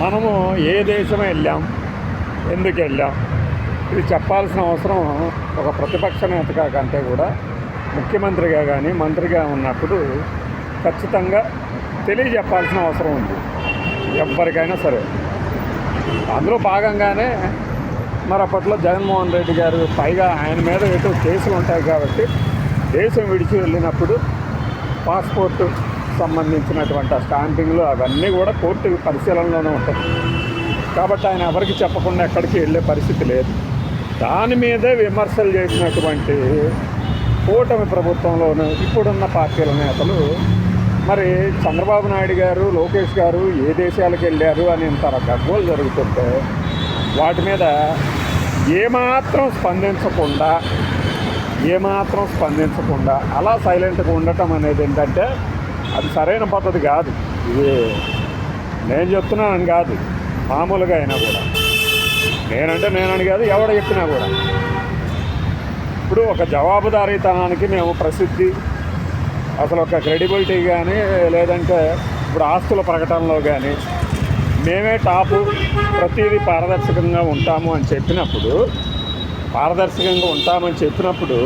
మనము ఏ దేశం వెళ్ళాం ఎందుకు వెళ్ళాం? ఇది చెప్పాల్సిన అవసరం ఒక ప్రతిపక్ష నేతగా కంటే కూడా ముఖ్యమంత్రిగా కానీ మంత్రిగా ఉన్నప్పుడు ఖచ్చితంగా తెలియజెప్పాల్సిన అవసరం ఉంది. ఎవరికైనా సరే. అందులో భాగంగానే మరి అప్పట్లో జగన్మోహన్ రెడ్డి గారు పైగా ఆయన మీద ఎటు కేసులు ఉంటాయి కాబట్టి దేశం విడిచి వెళ్ళినప్పుడు పాస్పోర్ట్ సంబంధించినటువంటి ఆ స్టాంపింగ్లు అవన్నీ కూడా కోర్టు పరిశీలనలోనే ఉంటాయి. కాబట్టి ఆయన ఎవరికి చెప్పకుండా ఎక్కడికి వెళ్ళే పరిస్థితి లేదు. దాని మీదే విమర్శలు చేసినటువంటి కూటమి ప్రభుత్వంలోనూ ఇప్పుడున్న పార్టీల నేతలు మరి చంద్రబాబు నాయుడు గారు లోకేష్ గారు ఏ దేశాలకు వెళ్ళారు అని ఇంత గగ్గోలు జరుగుతుంటే వాటి మీద ఏమాత్రం స్పందించకుండా ఏమాత్రం స్పందించకుండా అలా సైలెంట్గా ఉండటం అనేది ఏంటంటే అది సరైన పద్ధతి కాదు. ఇది నేను చెప్తున్నానని కాదు. మామూలుగా అయినా కూడా. నేనంటే నేనని కాదు ఎవడ చెప్పినా కూడా. ఇప్పుడు ఒక జవాబుదారీతనానికి మేము ప్రసిద్ధి అసలు ఒక క్రెడిబిలిటీ కానీ లేదంటే ఇప్పుడు ఆస్తుల ప్రకటనలో కానీ మేమే టాపు ప్రతిదీ పారదర్శకంగా ఉంటాము అని చెప్పినప్పుడు పారదర్శకంగా ఉంటామని చెప్పినప్పుడు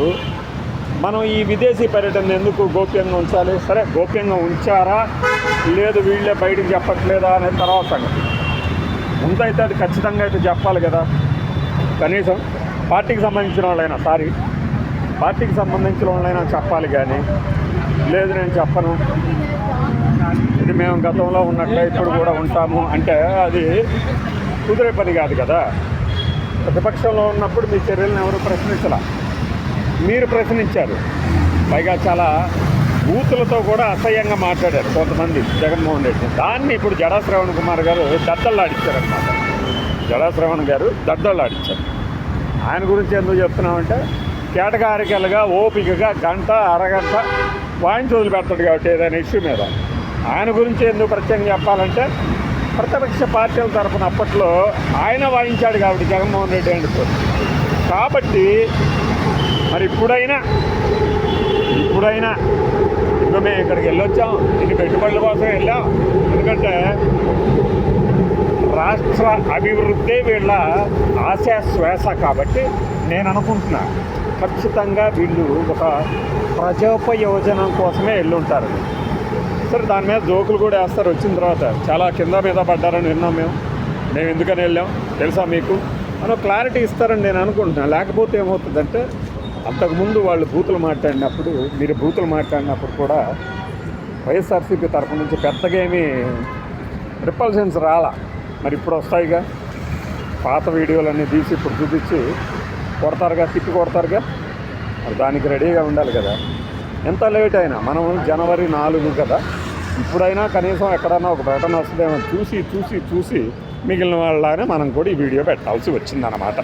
మనం ఈ విదేశీ పర్యటన ఎందుకు గోప్యంగా ఉంచాలి? సరే గోప్యంగా ఉంచారా? లేదు వీళ్ళే బయటకు చెప్పట్లేదా అనేది తర్వాత సంగతి. ముందైతే అది ఖచ్చితంగా అయితే చెప్పాలి కదా. కనీసం పార్టీకి సంబంధించిన వాళ్ళైనా సారీ పార్టీకి సంబంధించిన వాళ్ళైనా చెప్పాలి కానీ లేదు నేను చెప్పను. ఇది మేము గతంలో ఉన్నట్లే ఇప్పుడు కూడా ఉంటాము అంటే అది కుదిరే పని కాదు కదా. ప్రతిపక్షంలో ఉన్నప్పుడు మీ చర్యలను ఎవరు ప్రశ్నించలా? మీరు ప్రశ్నించారు. పైగా చాలా బూతులతో కూడా అసహ్యంగా మాట్లాడారు కొంతమంది జగన్మోహన్ రెడ్డి. దాన్ని ఇప్పుడు జడా శ్రవణ్ కుమార్ గారు దద్దల్లాడిచ్చారనమాట జడా శ్రవణ్ గారు దద్దల్లాడిచ్చారు. ఆయన గురించి ఎందుకు చెప్తున్నామంటే కేటగారికలుగా ఓపికగా గంట అరగంట వాయించి వదిలిపెడతాడు కాబట్టి ఏదైనా ఇష్యూ మీద. ఆయన గురించి ఎందుకు ప్రత్యేకంగా చెప్పాలంటే ప్రతిపక్ష పార్టీల తరఫున అప్పట్లో ఆయన వాయించాడు కాబట్టి జగన్మోహన్ రెడ్డి అనుకో కాబట్టి మరి ఇప్పుడైనా ఇప్పుడైనా ఇంకా మేము ఇక్కడికి వెళ్ళొచ్చాం. ఇన్ని పెట్టుబడుల కోసం వెళ్ళాం. ఎందుకంటే రాష్ట్ర అభివృద్ధి వీళ్ళ ఆశా శ్వాస కాబట్టి నేను అనుకుంటున్నా ఖచ్చితంగా వీళ్ళు ఒక ప్రజోపయోజనం కోసమే వెళ్ళుంటారు. సరే దాని మీద జోకులు కూడా వేస్తారు. వచ్చిన తర్వాత చాలా కింద మీద పడ్డారని విన్నాం మేము. మేము ఎందుకని వెళ్ళాం? తెలుసా మీకు? అని క్లారిటీ ఇస్తారని నేను అనుకుంటున్నాను లేకపోతే ఏమవుతుందంటే అంతకుముందు వాళ్ళు బూతులు మాట్లాడినప్పుడు మీరు బూతులు మాట్లాడినప్పుడు కూడా వైఎస్ఆర్సీపీ తరపు నుంచి పెద్దగా ఏమీ రిపల్షన్స్ రాలా. మరి ఇప్పుడు వస్తాయిగా. పాత వీడియోలన్నీ తీసి ఇప్పుడు చూపించి కొడతారుగా తిప్పి కొడతారుగా. మరి దానికి రెడీగా ఉండాలి కదా. ఎంత లేట్ అయినా మనం జనవరి నాలుగు కదా. ఇప్పుడైనా కనీసం ఎక్కడైనా ఒక ప్రకటన వస్తుందేమో చూసి చూసి చూసి మిగిలిన వాళ్ళనే మనం కూడా ఈ వీడియో పెట్టాల్సి వచ్చిందన్నమాట.